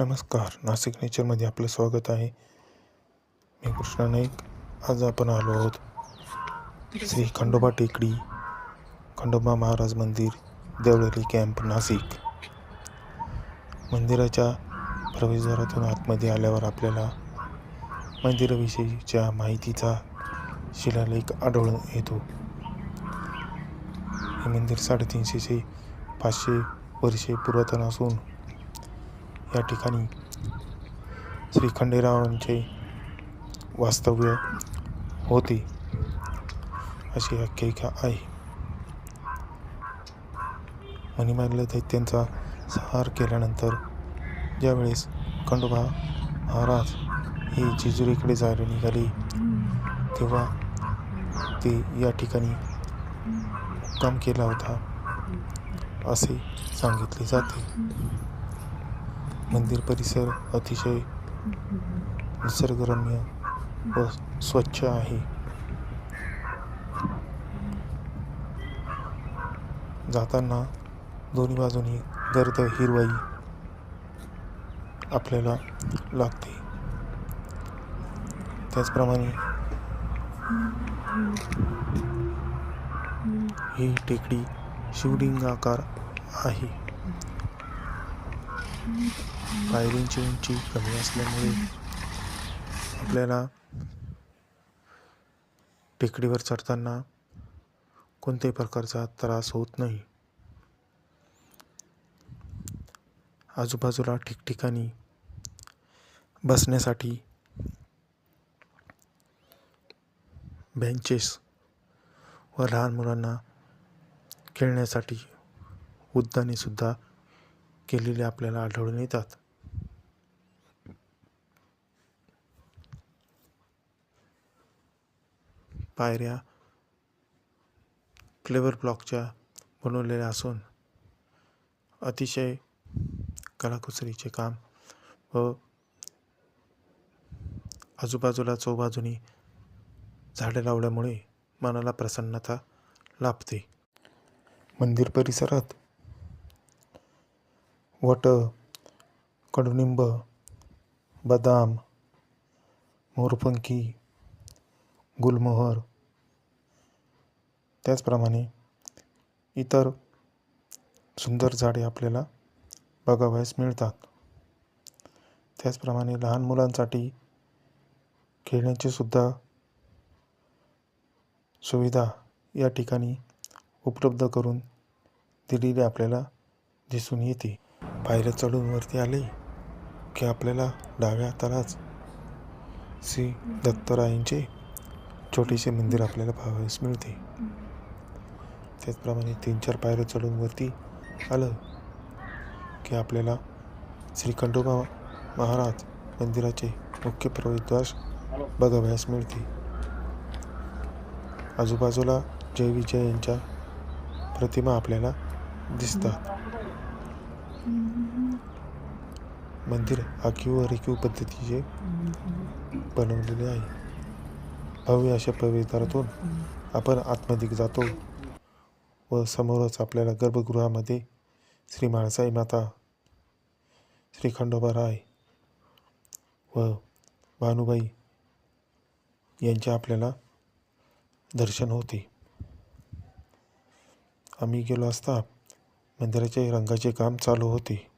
नमस्कार. नाशिक नेचरमध्ये आपलं स्वागत आहे. मी कृष्णा नाईक. आज आपण आलो आहोत श्री खंडोबा टेकडी खंडोबा महाराज मंदिर देवळली कॅम्प नाशिक मंदिराच्या प्रवेशद्वारातून आतमध्ये आल्यावर आपल्याला मंदिराविषयीच्या माहितीचा शिलालेख आढळून येतो. हे मंदिर साडेतीनशे ते पाचशे वर्षे पुरातन असून या ठिकाणी श्री खंडेरावांचे वास्तव्य होते अशी आख्यायिका आहे. मणिमागल्या दैत्यांचा संहार केल्यानंतर ज्यावेळेस खंडोबा महाराज हे जेजुरीकडे जायला निघाले तेव्हा ते या ठिकाणी मुक्काम केला होता असे सांगितले जाते. मंदिर परिसर अतिशय निसर्गरम्य व स्वच्छ आहे. जाताना दोन्ही बाजूनी गर्द हिरवाई आपल्याला लागते. त्याचप्रमाणे ही टेकडी शिवलिंगाकार आहे. पायरींची उंची कमी असल्यामुळे आपल्याला टेकडीवर चढताना कोणत्याही प्रकारचा त्रास होत नाही. आजूबाजूला ठिकठिकाणी बसण्यासाठी बेंचेस व लहान मुलांना खेळण्यासाठी उद्याने सुद्धा केलेले आपल्याला आढळून येतात. पायऱ्या क्लेवर ब्लॉकच्या बनवलेल्या असून अतिशय कलाकुसरीचे काम व आजूबाजूला चौबाजूनी झाडे लावल्यामुळे मनाला प्रसन्नता लाभते. मंदिर परिसरात वट कडुनिंब बदाम मोरपंखी गुलमोहर त्याचप्रमाणे इतर सुंदर झाडे आपल्याला बघावयास मिळतात. त्याचप्रमाणे लहान मुलांसाठी खेळण्याची सुद्धा सुविधा या ठिकाणी उपलब्ध करून दिलेली आपल्याला दिसून येते. पायऱ्या चढून वरती आले की आपल्याला डाव्या हातालाच श्री दत्तरायांचे छोटेसे मंदिर आपल्याला पाहावयास मिळते. त्याचप्रमाणे तीन चार पायऱ्या चढून वरती आलं की आपल्याला श्री खंडोबा महाराज मंदिराचे मुख्य प्रवेशद्वार बघावयास मिळते. आजूबाजूला जय विजय यांच्या प्रतिमा आपल्याला दिसतात. मंदिर आखीव रेखीव पद्धतीचे बनवलेले आहे. भव्य अशा प्रवेशद्वारातून आपण आतमध्ये जातो व समोरच आपल्याला गर्भगृहामध्ये श्री म्हाळसाई माता श्री खंडोबा राय व भानुबाई यांचे आपल्याला दर्शन होते. आम्ही गेलो असता मंदिराचे रंगाचे काम चालू होते.